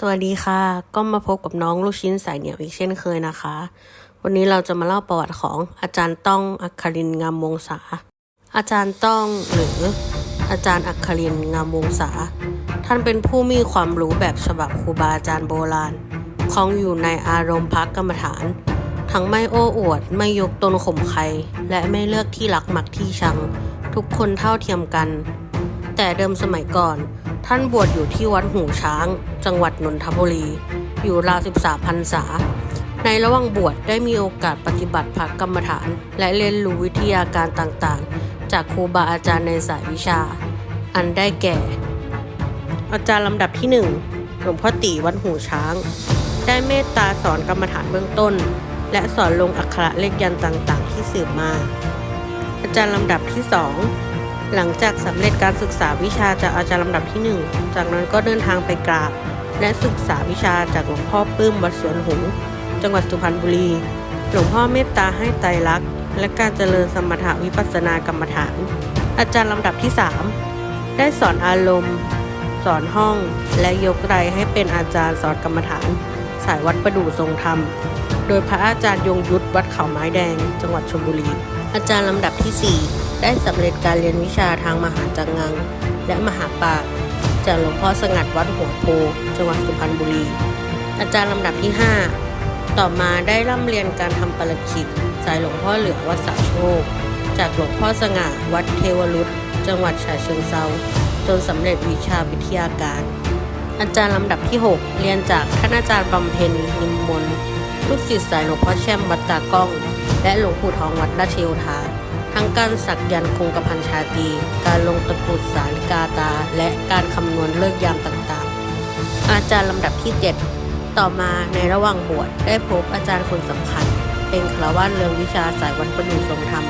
สวัสดีค่ะ ก็มาพบกับน้องลูกชิ้นสายเหนียวอีกเช่นเคยนะคะ วันนี้เราจะมาเล่าประวัติของอาจารย์ต้องอัครินงามวงศา อาจารย์ต้องหรืออาจารย์อัครินงามวงศา ท่านเป็นผู้มีความรู้แบบฉบับครูบาอาจารย์โบราณคล้องอยู่ในอารมณ์พักกรรมฐาน ทั้งไม่โอ้อวด ไม่ยกตนข่มใคร และไม่เลือกที่รักมักที่ชัง ทุกคนเท่าเทียมกัน แต่เดิมสมัยก่อน ท่านบวชอยู่ที่วัดหูช้าง จังหวัดนนทบุรี อยู่ราว13พรรษา ในระหว่างบวชได้มีโอกาสปฏิบัติพักกรรมฐาน และเรียนรู้วิทยาการต่างๆ จากครูบาอาจารย์ในสายวิชา อันได้แก่ อาจารย์ลำดับที่หนึ่งหลวงพ่อตีวัดหูช้าง ได้เมตตาสอนกรรมฐานเบื้องต้น และสอนลงอักขระเลขยันต์ต่างๆ ที่สืบมา อาจารย์ลำดับที่สอง หลังจากสำเร็จการศึกษาวิชาจากอาจารย์ลำดับที่ 1 จากนั้นก็เดินทางไปกราบ และศึกษาวิชาจากหลวงพ่อปื้มวัดสวนหงส์จังหวัดสุพรรณบุรี หลวงพ่อเมตตาให้ไตรลักษณ์และการเจริญสมถะวิปัสสนากรรมฐาน อาจารย์ลำดับที่ 3 ได้สอนอารมณ์ สอนห้อง และยกไรให้เป็นอาจารย์สอนกรรมฐาน สายวัดประดู่ทรงธรรม โดยพระอาจารย์ยงยุทธวัดเขาไม้แดง จังหวัดชลบุรี อาจารย์ลำดับที่ 4 ได้สำเร็จการเรียนวิชาทางมหาจังงัง และมหาปากจากหลวงพ่อสงัดวัดหัวโพจังหวัดสุพรรณบุรี อาจารย์ลำดับที่ 5 ต่อมาได้ร่ำเรียนการทำปรคิดสายหลวงพ่อเหลือวัดสาโชค จากหลวงพ่อสง่าวัดเทวรุตจังหวัดฉะเชิงเซาจนสำเร็จวิชาวิทยาการ อาจารย์ลำดับที่ 6 เรียนจากท่านอาจารย์บำเพ็ญนิมมนต์ลูกศิษย์สายหลวงพ่อแช่มวัดตากล้อง และหลวงปู่ทองวัดราชโยธา ทั้งการสักยันคงกระพันชาตี การลงตะกรุดสาลิกาตา และการคำนวณเลิกยามต่างๆ อาจารย์ลำดับที่ 7 ต่อมาในระหว่างบวชได้พบอาจารย์คนสำคัญ เป็นคราวาสเรืองวิชาสายวัดประดูทรงธรรม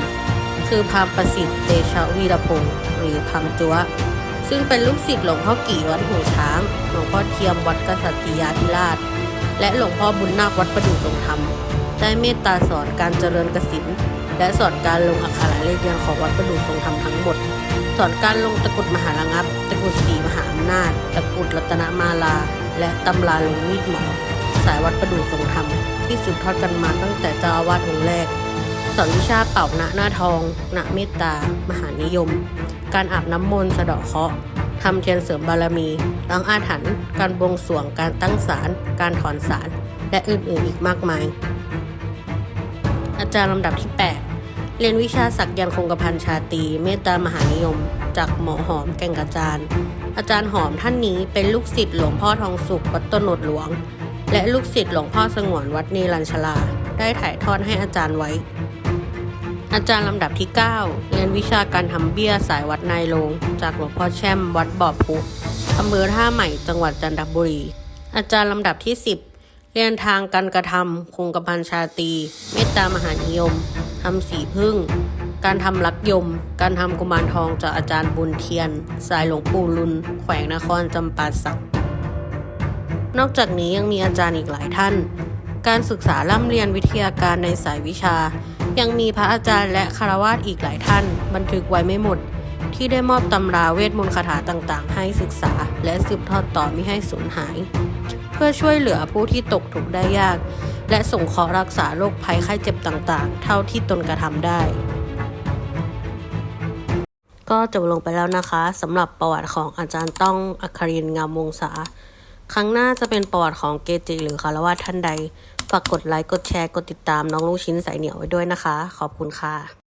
คือพามประสิทธิ์เตชะวีรพงศ์หรือพามจัวซึ่งเป็นลูกศิษย์หลวงพ่อกี่วัดหูช้าง หลวงพ่อเทียมวัดกษัตริยาธิราช และหลวงพ่อบุญนาควัดประดู่ทรงธรรม ได้เมตตาสอนการเจริญกสิน และสอนการลงอักขระเลขยันของวัดประดู่ทรงธรรมทั้งหมด สอนการลงตะกุดมหาระงับ ตะกุดสีมหาอำนาจ ตะกุดรัตนมาลา และตำราลงมีดหมอ สายวัดประดู่ทรงธรรมที่สืบทอดกันมาตั้งแต่เจ้าอาวาสองค์แรก สอนวิชาเป่าณหน้าทองณเมตตา มหานิยม การอาบน้ำมนต์สะเดาะเคราะห์ทำเทียนเสริมบารมีล้างอาถรรพ์การบวงสรวง การตั้งศาล การถอนศาล และอื่นๆอีกมากมาย อาจารย์ลำดับที่ 8 เรียนวิชาศักยันต์คงกระพันชาตีเมตตามหานิยม จากหมอหอมแก่งกระจานอาจารย์หอมท่านนี้เป็นลูกศิษย์หลวงพ่อทองสุขวัดต้นหนดหลวง และลูกศิษย์หลวงพ่อสงวนวัดเนรัญชลา ได้ถ่ายทอดให้อาจารย์ไว้ อาจารย์ลำดับที่ 9 เรียนวิชาการทำเบี้ยสายวัดนายโลง จากหลวงพ่อแช่มวัดบ่อพุอำเภอท่าใหม่จังหวัดจันทบุรี อาจารย์ลำดับที่ 10 เรียนทางการกระทำคงกระพันชาตี เมตตามหานิยม ทำสีพึ่ง การทำลักยม การทำกุมารทองจากอาจารย์บุญเทียน สายหลวงปู่ลุน แขวงนครจำปาสัก นอกจากนี้ยังมีอาจารย์อีกหลายท่าน การศึกษาร่ำเรียนวิทยาการในสายวิชา ยังมีพระอาจารย์และคารวาสอีกหลายท่าน บันทึกไว้ไม่หมด ที่ได้มอบตำราเวทมนต์คาถาต่างๆ ให้ศึกษา และสืบทอดต่อไม่ให้สูญหาย เพื่อช่วยเหลือผู้ที่ตกทุกข์ได้ยาก และส่งขอรักษาโรคภัยไข้เจ็บต่างๆ เท่าที่ตนกระทำได้ ก็จบลงไปแล้วนะคะสำหรับประวัติของอาจารย์ต้องอัครินงามวงศาครั้งหน้าจะเป็นประวัติของเกจิหรือคารวะท่านใดฝากกดไลค์กดแชร์กดติดตามน้องลูกชิ้นสายเหนียวไว้ด้วยนะคะ ขอบคุณค่ะ